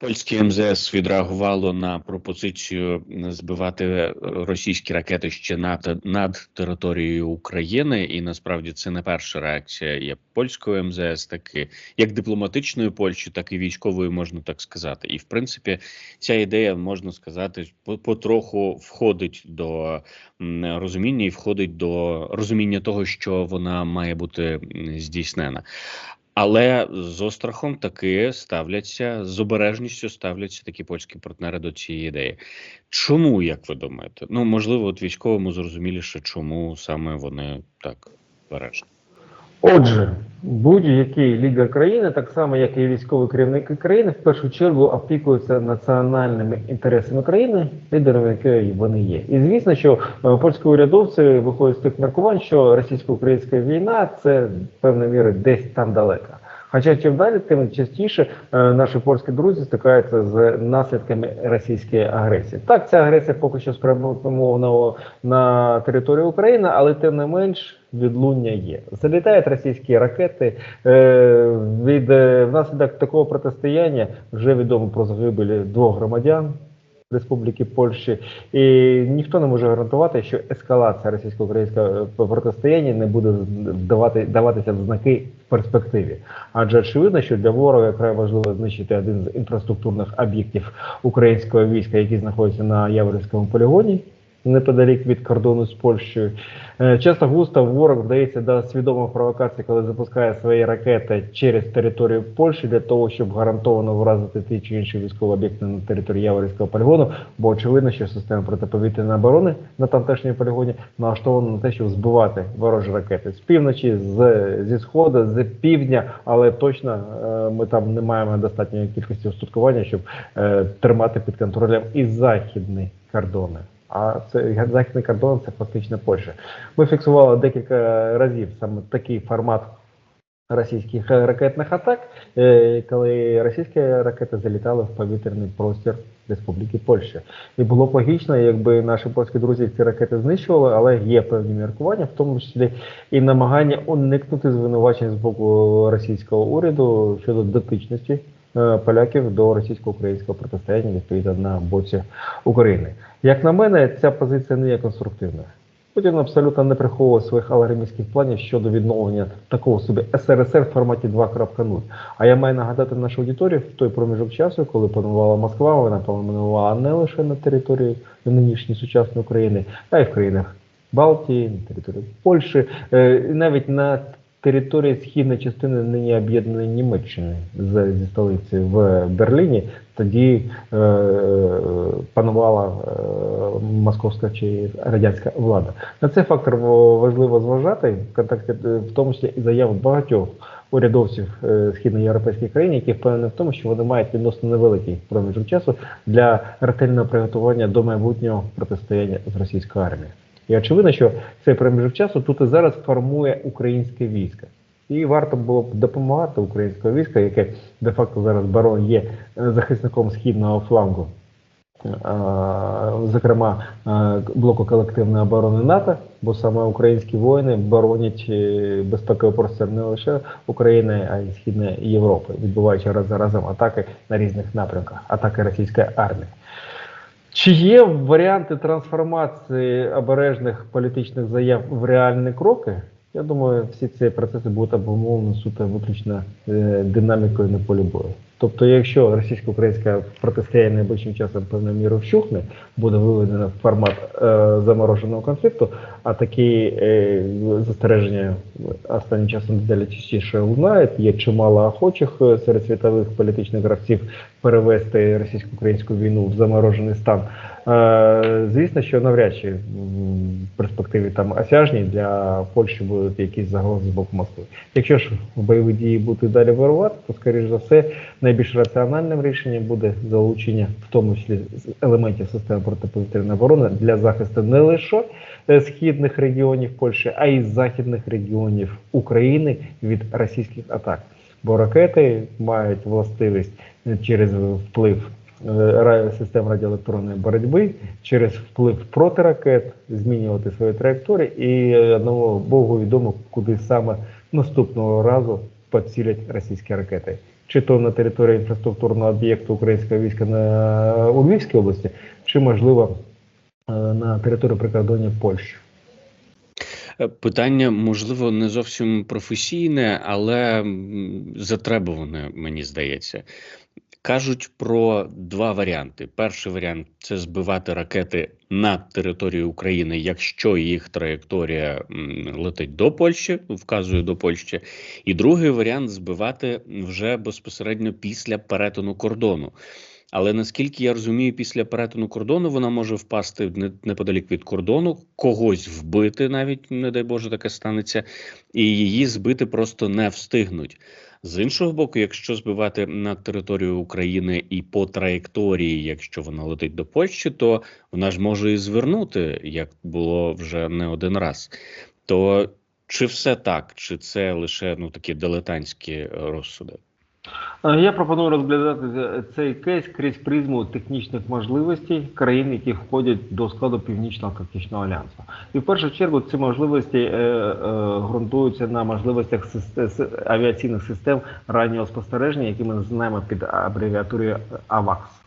Польське МЗС відреагувало на пропозицію збивати російські ракети ще над над територією України, і насправді це не перша реакція є польської МЗС, так і як дипломатичної Польщі, так і військової, можна так сказати. І в принципі, ця ідея можна сказати, потроху входить до розуміння і входить до розуміння того, що вона має бути здійснена. Але з острахом таки ставляться з обережністю ставляться такі польські партнери до цієї ідеї. Чому як ви думаєте? Ну можливо, от військовому зрозуміліше, чому саме вони так обережні? Отже, будь-який лідер країни, так само як і військові керівники країни, в першу чергу опікуються національними інтересами країни, лідерами якої вони є. І звісно, що е, польські урядовці виходять з тих міркувань, що російсько-українська війна це певною мірою десь там далеко. Хоча чим далі, тим частіше е, наші польські друзі стикаються з наслідками російської агресії. Так, ця агресія поки що спрямована на територію України, але тим не менш відлуння є. Залітають російські ракети е, від е, внаслідок такого протистояння вже відомо про загибелі двох громадян. Республіки Польщі, і ніхто не може гарантувати, що ескалація російсько-українського протистояння не буде давати даватися в знаки в перспективі. Адже очевидно, що для ворога край важливо знищити один з інфраструктурних об'єктів українського війська, який знаходиться на Яворівському полігоні неподалік від кордону з Польщею. Е, часто густо ворог вдається до свідомих провокацій, коли запускає свої ракети через територію Польщі для того, щоб гарантовано вразити ті чи інші військові об'єкти на території Яворівського полігону. Бо очевидно, що система протиповітряної оборони на тамтешньому полігоні налаштована на те, щоб збивати ворожі ракети з півночі, з зі сходу, з півдня, але точно е, ми там не маємо достатньої кількості устаткування, щоб е, тримати під контролем і західні кордони. А це західний кордон це фактично Польща. Ми фіксували декілька разів саме такий формат російських ракетних атак, е, коли російські ракети залітали в повітряний простір Республіки Польща. І було б логічно, якби наші польські друзі ці ракети знищували, але є певні міркування, в тому числі і намагання уникнути звинувачень з боку російського уряду щодо дотичності. Е, поляків до російсько-українського протистояння відповідно на боці України. Як на мене, ця позиція не є конструктивною. Путін абсолютно не приховує своїх алармійських планів щодо відновлення такого собі СРСР в форматі 2.0. А я маю нагадати нашу аудиторію в той проміжок часу, коли панувала Москва, вона панувала не лише на території нинішньої сучасної України, а й в країнах Балтії, на території Польщі, е, навіть на території східної частини нині об'єднаної Німеччини зі столиці в Берліні, тоді е, панувала е, московська чи радянська влада. На цей фактор важливо зважати в контексті, е, в тому числі і заяв багатьох. Урядовців е, східноєвропейських країн, які впевнені в тому, що вони мають відносно невеликий проміжок часу для ретельного приготування до майбутнього протистояння з російською армією. І очевидно, що цей проміжок часу тут і зараз формує українське військо. І варто було б допомагати українському війську, яке де-факто зараз барон є е, захисником східного флангу, зокрема блоку колективної оборони НАТО, бо саме українські воїни боронять е, безпековий простір не лише України, а й Східної Європи, відбуваючи раз за разом атаки на різних напрямках, атаки російської армії. Чи є варіанти трансформації обережних політичних заяв в реальні кроки? Я думаю, всі ці процеси будуть обумовлені суто виключно е, динамікою на полі бою. Тобто, якщо російсько-українська протистояння найближчим часом певною мірою вщухне, буде виведено в формат е, замороженого конфлікту, а такі е, застереження останнім часом дедалі частіше лунають. Є чимало охочих е, серед світових політичних гравців перевести російсько-українську війну в заморожений стан. Е, звісно, що навряд чи в перспективі там осяжній для Польщі будуть якісь загрози з боку Москви. Якщо ж бойові дії будуть далі вирувати, то скоріш за все найбільш раціональним рішенням буде залучення, в тому числі елементів системи протиповітряної оборони для захисту не лише е, східних регіонів Польщі, а й західних регіонів України від російських атак. Бо ракети мають властивість через вплив е, систем радіоелектронної боротьби, через вплив протиракет змінювати свої траєкторії, і одного Богу відомо, куди саме наступного разу поцілять російські ракети чи то на території інфраструктурного об'єкту українського війська на у Львівській області, чи можливо е, на території прикордоння Польщі. Е, Питання, можливо, не зовсім професійне, але затребуване, мені здається. Кажуть про два варіанти. Перший варіант це збивати ракети над територією України, якщо їх траєкторія летить до Польщі, вказує до Польщі. І другий варіант збивати вже безпосередньо після перетину кордону. Але наскільки я розумію, після перетину кордону вона може впасти неподалік від кордону, когось вбити, навіть не дай Боже, таке станеться, і її збити просто не встигнуть. З іншого боку, якщо збивати на територію України і по траєкторії, якщо вона летить до Польщі, то вона ж може і звернути, як було вже не один раз. То чи все так, чи це лише ну такі дилетантські розсуди? Е, Я пропоную розглядати цей кейс крізь призму технічних можливостей країн, які входять до складу Північно-Атлантичного альянсу. І в першу чергу ці можливості е, е, ґрунтуються на можливостях авіаційних систем раннього спостереження, які ми знаємо під абревіатурою АВАКС.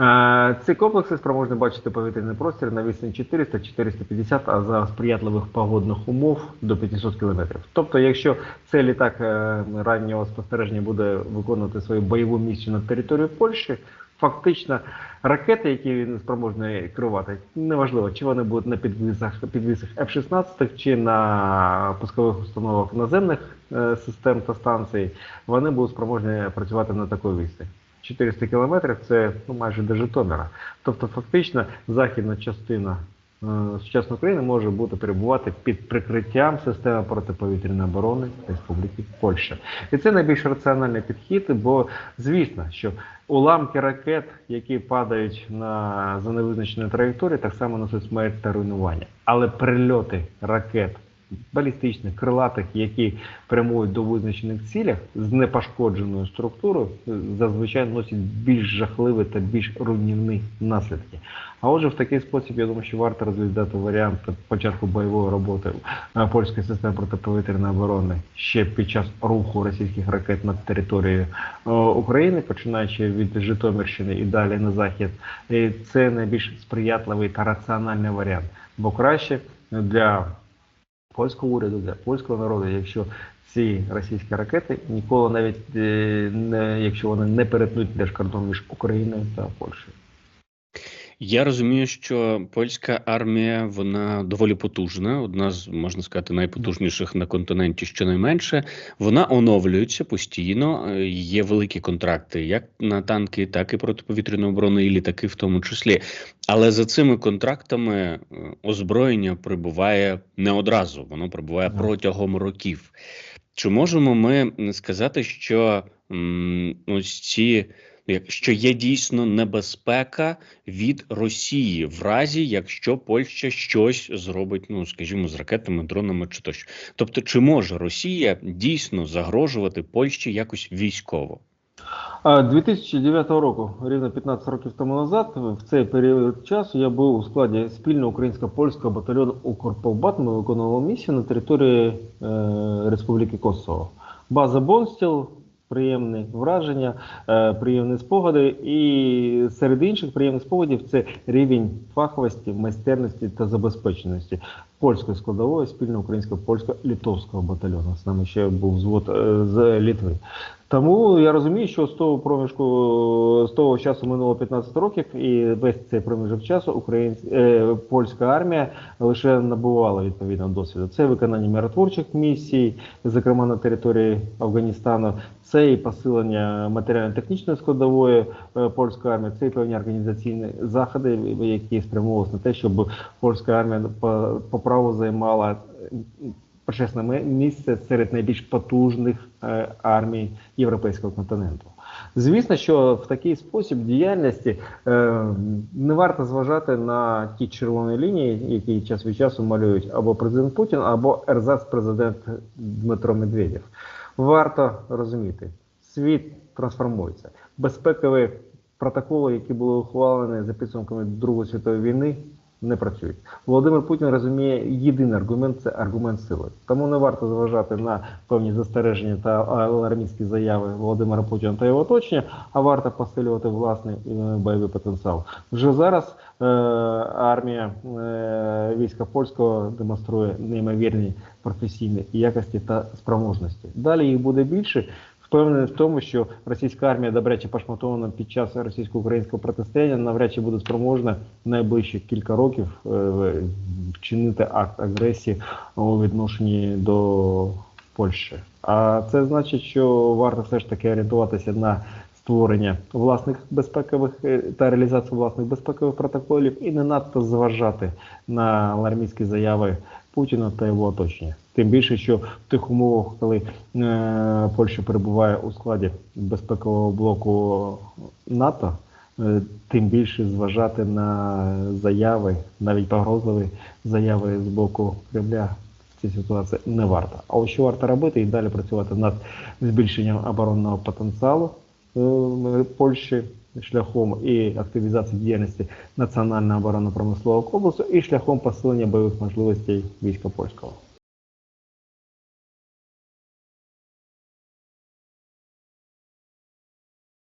Е, Ці комплекси спроможні бачити повітряний простір на відстані 400-450, а за сприятливих погодних умов до 500 км. Тобто, якщо цей літак е, раннього спостереження буде виконувати свою бойову місію на території Польщі, фактично ракети, які він спроможний керувати, неважливо, чи вони будуть на підвісах, підвісах F-16 чи на пускових установах наземних е, систем та станцій, вони будуть спроможні працювати на такій відстані. 400 кілометрів це ну, майже до Житомира. Тобто, фактично, західна частина е, сучасної України може бути перебувати під прикриттям системи протиповітряної оборони Республіки Польща. І це найбільш раціональний підхід, бо звісно, що уламки ракет, які падають на за невизначеною траєкторії, так само несуть смерть та руйнування. Але прильоти ракет балістичних, крилатих, які прямують до визначених цілях з непошкодженою структурою, зазвичай носять більш жахливі та більш руйнівні наслідки. А отже, в такий спосіб я думаю, що варто розглядати варіант початку бойової роботи е, польської системи протиповітряної оборони ще під час руху російських ракет над територією е, України, починаючи від Житомирщини і далі на захід. Це найбільш сприятливий та раціональний варіант, бо краще для польського уряду, для польського народу, якщо ці російські ракети ніколи навіть е, не якщо вони не перетнуть держкордон між Україною та Польщею. Я розумію, що польська армія вона доволі потужна, одна з можна сказати найпотужніших на континенті, щонайменше. Вона оновлюється постійно. е, Є великі контракти, як на танки, так і протиповітряну оборону, і літаки, в тому числі. Але за цими контрактами е, озброєння прибуває не одразу, воно прибуває протягом років. Чи можемо ми сказати, що м, ось ці що є дійсно небезпека від Росії в разі, якщо Польща щось зробить, ну скажімо, з ракетами, дронами чи тощо. Тобто, чи може Росія дійсно загрожувати Польщі якось військово? А 2009 року, рівно 15 років тому назад, в цей період часу я був у складі спільно українсько-польського батальйону Укрполбат. Ми виконували місію на території е, Республіки Косово. База Бонстіл, приємні враження, е, приємні спогади. І серед інших приємних спогадів це рівень фаховості, майстерності та забезпеченості польської складової спільно українсько польсько літовського батальйону. З нами ще був звод е, з Літви. Тому я розумію, що з того проміжку з того часу минуло 15 років, і весь цей проміжок часу українська е, польська армія лише набувала відповідного досвіду. Це виконання миротворчих місій, зокрема на території Афганістану, це і посилення матеріально-технічної складової е, польської армії, це і певні організаційні заходи, які спрямовувалися на те, щоб польська армія по, по праву займала почесне місце серед найбільш потужних е, армій європейського континенту. Звісно, що в такий спосіб діяльності е, не варто зважати на ті червоні лінії, які час від часу малюють або президент Путін, або ерзац-президент Дмитро Медведєв. Варто розуміти, світ трансформується. Безпекові протоколи, які були ухвалені за підсумками Другої світової війни, не працюють. Володимир Путін розуміє єдиний аргумент це аргумент сили. Тому не варто зважати на певні застереження та алармістські заяви Володимира Путіна та його оточення, а варто посилювати власний е, бойовий потенціал. Вже зараз е, армія е, війська польського демонструє неймовірні професійні якості та спроможності. Далі їх буде більше. Впевнений в тому, що російська армія, добре чи пошматована під час російсько-українського протистояння, навряд чи буде спроможна найближчі кілька років е, вчинити акт агресії у відношенні до Польщі. А це значить, що варто все ж таки орієнтуватися на створення власних безпекових е, та реалізацію власних безпекових протоколів і не надто зважати на алармійські заяви Путіна та його оточення. Тим більше, що в тих умовах, коли е, Польща перебуває у складі безпекового блоку НАТО, е, тим більше зважати на заяви, навіть погрозливі заяви з боку Кремля в цій ситуації не варто. А ось що варто робити і далі працювати над збільшенням оборонного потенціалу е, Польщі шляхом і активізації діяльності національного оборонно-промислового комплексу, і шляхом посилення бойових можливостей війська польського.